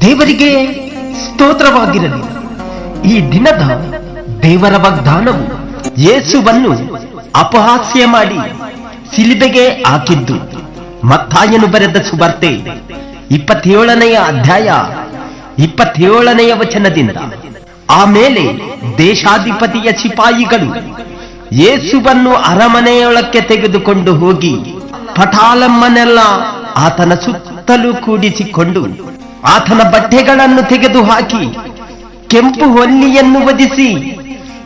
ದೇವರಿಗೆ ಸ್ತೋತ್ರವಾಗಿರಲಿ. ಈ ದಿನದ ದೇವರ ವಾಗ್ದಾನವು ಯೇಸುವನ್ನು ಅಪಹಾಸ್ಯ ಮಾಡಿ ಸಿಲಿಬೆಗೆ ಹಾಕಿದ್ದು. ಮತ್ತಾಯನು ಬರೆದ ಸುಬರ್ತೆ ಇಪ್ಪತ್ತೇಳನೆಯ ಅಧ್ಯಾಯ ಇಪ್ಪತ್ತೇಳನೆಯ ವಚನದಿಂದ. ಆಮೇಲೆ ದೇಶಾಧಿಪತಿಯ ಸಿಪಾಯಿಗಳು ಯೇಸುವನ್ನು ಅರಮನೆಯೊಳಕ್ಕೆ ತೆಗೆದುಕೊಂಡು ಹೋಗಿ ಪಟಾಲಮ್ಮನೆಲ್ಲ ಆತನ ಸುತ್ತಲೂ ಕೂಡಿಸಿಕೊಂಡು ಆತನ ಬಟ್ಟೆಗಳನ್ನು ತೆಗೆದು ಹಾಕಿ ಕೆಂಪು ಹೊಲ್ಲಿಯನ್ನು ಒದಿಸಿ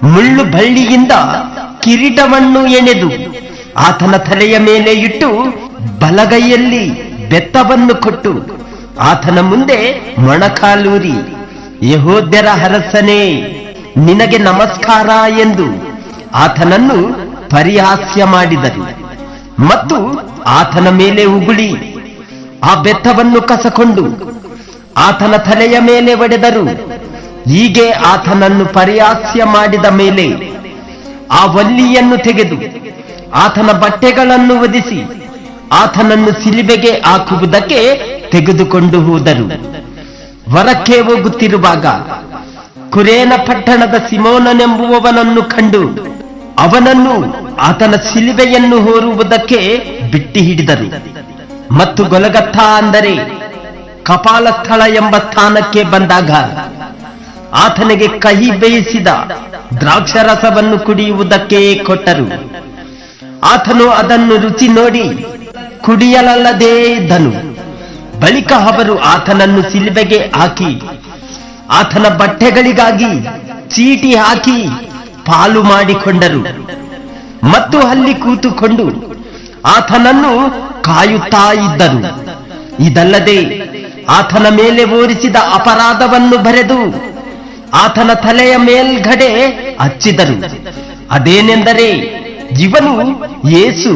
ಮುಳ್ಳು ಬಳ್ಳಿಯಿಂದ ಕಿರೀಟವನ್ನು ಎಣೆದು ಆತನ ತಲೆಯ ಮೇಲೆ ಇಟ್ಟು ಬಲಗೈಯಲ್ಲಿ ಬೆತ್ತವನ್ನು ಕೊಟ್ಟು ಆತನ ಮುಂದೆ ಮೊಣಕಾಲೂರಿ, ಯಹೋದ್ಯರ ಹರಸನೇ ನಿನಗೆ ನಮಸ್ಕಾರ ಎಂದು ಆತನನ್ನು ಪರಿಹಾಸ್ಯ ಮಾಡಿದರು. ಮತ್ತು ಆತನ ಮೇಲೆ ಉಗುಳಿ, ಆ ಬೆತ್ತವನ್ನು ಕಸಕೊಂಡು ಆತನ ತಲೆಯ ಮೇಲೆ ಒಡೆದರು. ಹೀಗೆ ಆತನನ್ನು ಪರಿಹಾಸ್ಯ ಮಾಡಿದ ಮೇಲೆ ಆ ವಲ್ಲಿಯನ್ನು ತೆಗೆದು ಆತನ ಬಟ್ಟೆಗಳನ್ನು ಒದಿಸಿ ಆತನನ್ನು ಸಿಲಿಬೆಗೆ ಹಾಕುವುದಕ್ಕೆ ತೆಗೆದುಕೊಂಡು ಹೋದರು. ವರಕ್ಕೆ ಹೋಗುತ್ತಿರುವಾಗ ಕುರೇನ ಪಟ್ಟಣದ ಸಿಮೋನನೆಂಬುವವನನ್ನು ಕಂಡು ಅವನನ್ನು ಆತನ ಸಿಲುಬೆಯನ್ನು ಹೋರುವುದಕ್ಕೆ ಬಿಟ್ಟಿ ಹಿಡಿದರು. ಮತ್ತು ಗೊಲಗತ್ತ ಅಂದರೆ ಕಪಾಲ ಸ್ಥಳ ಎಂಬ ಸ್ಥಾನಕ್ಕೆ ಬಂದಾಗ ಆತನಿಗೆ ಕಹಿ ಬೇಯಿಸಿದ ದ್ರಾಕ್ಷರಸವನ್ನು ಕುಡಿಯುವುದಕ್ಕೆ ಕೊಟ್ಟರು. ಆತನು ಅದನ್ನು ರುಚಿ ನೋಡಿ ಕುಡಿಯಲಲ್ಲದೇ ಇದ್ದನು. ಬಳಿಕ ಅವರು ಆತನನ್ನು ಸಿಲುಬೆಗೆ ಹಾಕಿ ಆತನ ಬಟ್ಟೆಗಳಿಗಾಗಿ ಚೀಟಿ ಹಾಕಿ ಪಾಲು ಮಾಡಿಕೊಂಡರು. ಮತ್ತು ಅಲ್ಲಿ ಕೂತುಕೊಂಡು ಆತನನ್ನು ಕಾಯುತ್ತಾ ಇದ್ದರು ಇದಲ್ಲದೆ ಆತನ ಮೇಲೆ ಓರಿಸಿದ ಅಪರಾಧವನ್ನು ಬರೆದು ಆತನ ತಲೆಯ ಮೇಲ್ಗಡೆ ಹಚ್ಚಿದರು. ಅದೇನೆಂದರೆ ಇವನು ಯೇಸು,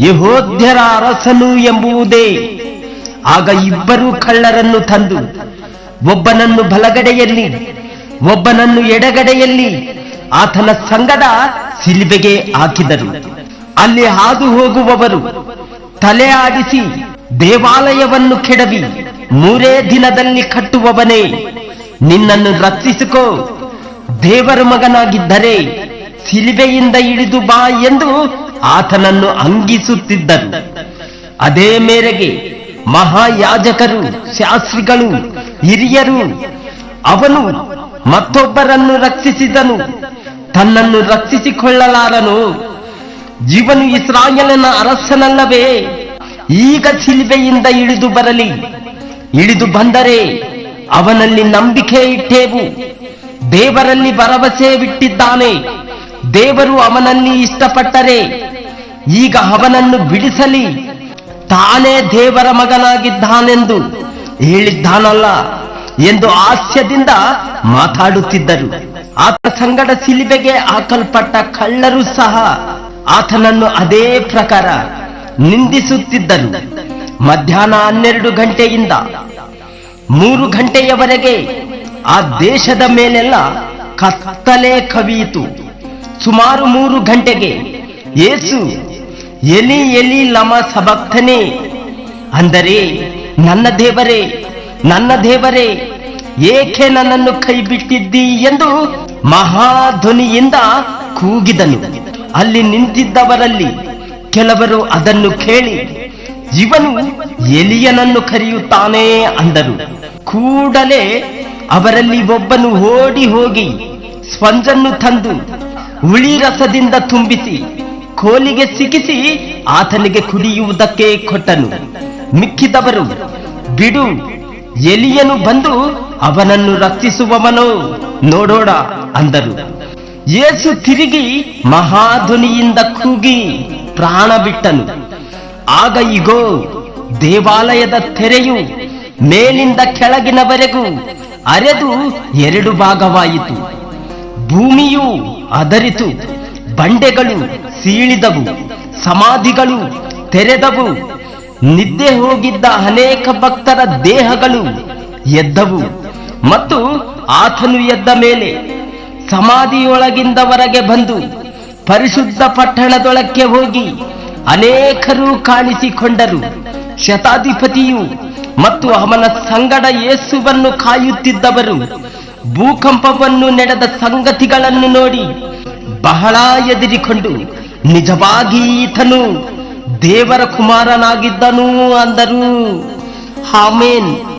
ಯಹೋದ್ಯರ ಅರಸನು ಎಂಬುವುದೇ. ಆಗ ಇಬ್ಬರು ಕಳ್ಳರನ್ನು ತಂದು, ಒಬ್ಬನನ್ನು ಬಲಗಡೆಯಲ್ಲಿ, ಒಬ್ಬನನ್ನು ಎಡಗಡೆಯಲ್ಲಿ ಆತನ ಸಂಗದ ಸಿಲಿಬೆಗೆ ಹಾಕಿದರು. ಅಲ್ಲಿ ಹಾದು ಹೋಗುವವರು ತಲೆ ಆಡಿಸಿ ದೇವಾಲಯವನ್ನು ಕೆಡವಿ, ಮೂರೇ ದಿನದಲ್ಲಿ ಕಟ್ಟುವವನೇ, ನಿನ್ನನ್ನು ರಕ್ಷಿಸಿಕೋ, ದೇವರ ಮಗನಾಗಿದ್ದರೆ ಸಿಲಿಬೆಯಿಂದ ಇಳಿದು ಬಾ ಎಂದು ಆತನನ್ನು ಅಂಗಿಸುತ್ತಿದ್ದರು. ಅದೇ ಮೇರೆಗೆ ಮಹಾಯಾಜಕರು, ಶಾಸ್ತ್ರಿಗಳು, ಹಿರಿಯರು, ಅವನು ಮತ್ತೊಬ್ಬರನ್ನು ರಕ್ಷಿಸಿದನು. ತನ್ನನ್ನು ರಕ್ಷಿಸಿಕೊಳ್ಳಲಾರನು. ಜೀವನು ಇಸ್ರಾಯಲನ ಅರಸನಲ್ಲವೇ. ಈಗ ಸಿಲಿಬೆಯಿಂದ ಇಳಿದು ಬರಲಿ. ಇಳಿದು ಬಂದರೆ ಅವನಲ್ಲಿ ನಂಬಿಕೆ ಇಟ್ಟೇವು. ದೇವರಲ್ಲಿ ಭರವಸೆ ಬಿಟ್ಟಿದ್ದಾನೆ. ದೇವರು ಅವನಲ್ಲಿ ಇಷ್ಟಪಟ್ಟರೆ ಈಗ ಅವನನ್ನು ಬಿಡಿಸಲಿ. ತಾನೇ ದೇವರ ಮಗನಾಗಿದ್ದಾನೆಂದು ಹೇಳಿದ್ದಾನಲ್ಲ ಎಂದು ಹಾಸ್ಯದಿಂದ ಮಾತಾಡುತ್ತಿದ್ದರು. ಆತ ಸಂಗಡ ಸಿಲಿಬೆಗೆ ಹಾಕಲ್ಪಟ್ಟ ಕಳ್ಳರು ಸಹ ಆತನನ್ನು ಅದೇ ಪ್ರಕಾರ ನಿಂದಿಸುತ್ತಿದ್ದರು. ಮಧ್ಯಾಹ್ನ ಹನ್ನೆರಡು ಗಂಟೆಯಿಂದ ಮೂರು ಗಂಟೆಯವರೆಗೆ ಆ ದೇಶದ ಮೇಲೆಲ್ಲ ಕತ್ತಲೆ ಕವಿಯಿತು. ಸುಮಾರು ಮೂರು ಗಂಟೆಗೆ ಏಸು ಎಲಿ ಎಲಿ ಲಮ ಸಬಕ್ತನೆ, ಅಂದರೆ ನನ್ನ ದೇವರೇ ನನ್ನ ದೇವರೇ, ಏಕೆ ನನ್ನನ್ನು ಕೈ ಬಿಟ್ಟಿದ್ದಿ ಎಂದು ಮಹಾಧ್ವನಿಯಿಂದ ಕೂಗಿದನು. ಅಲ್ಲಿ ನಿಂತಿದ್ದವರಲ್ಲಿ ಕೆಲವರು ಅದನ್ನು ಕೇಳಿ, ಇವನು ಎಲಿಯನನ್ನು ಕರೆಯುತ್ತಾನೆ ಅಂದರು. ಕೂಡಲೇ ಅವರಲ್ಲಿ ಒಬ್ಬನು ಓಡಿ ಹೋಗಿ ಸ್ಪಂಜನ್ನು ತಂದು ಹುಳಿ ರಸದಿಂದ ತುಂಬಿಸಿ ಕೋಲಿಗೆ ಸಿಕ್ಕಿಸಿ ಆತನಿಗೆ ಕುಡಿಯುವುದಕ್ಕೆ ಕೊಟ್ಟನು. ಮಿಕ್ಕಿದವರು, ಬಿಡು, ಎಲಿಯನು ಬಂದು ಅವನನ್ನು ರಕ್ಷಿಸುವವನು. ನೋಡೋಣ. ಅಂದರು. ಯೇಸು ತಿರುಗಿ ಮಹಾಧ್ವನಿಯಿಂದ ಕೂಗಿ ಪ್ರಾಣ ಬಿಟ್ಟನು. ಆಗ ಇಗೋ, ದೇವಾಲಯದ ತೆರೆಯು ಮೇಲಿಂದ ಕೆಳಗಿನವರೆಗೂ ಅರೆದು ಎರಡು ಭಾಗವಾಯಿತು. ಭೂಮಿಯು ಅದರಿತು, ಬಂಡೆಗಳು ಸೀಳಿದವು, ಸಮಾಧಿಗಳು ತೆರೆದವು, ನಿದ್ದೆ ಹೋಗಿದ್ದ ಅನೇಕ ಭಕ್ತರ ದೇಹಗಳು ಎದ್ದವು ಮತ್ತು ಆತನು ಎದ್ದ ಮೇಲೆ ಸಮಾಧಿಯೊಳಗಿಂದ ಹೊರಗೆ ಬಂದು ಪರಿಶುದ್ಧ ಪಟ್ಟಣದೊಳಕ್ಕೆ ಹೋಗಿ ಅನೇಕರು ಕಾಣಿಸಿಕೊಂಡರು. ಶತಾಧಿಪತಿಯು ಮತ್ತು ಅವನ ಸಂಗಡ ಯೇಸುವನ್ನು ಕಾಯುತ್ತಿದ್ದವರು ಭೂಕಂಪವನ್ನು ನಡೆದ ಸಂಗತಿಗಳನ್ನು ನೋಡಿ ಬಹಳ ಎದುರಿಕೊಂಡು ನಿಜವಾಗಿ ಈತನು ದೇವರ ಕುಮಾರನಾಗಿದ್ದನು ಅಂದರು. ಆಮೇನ್.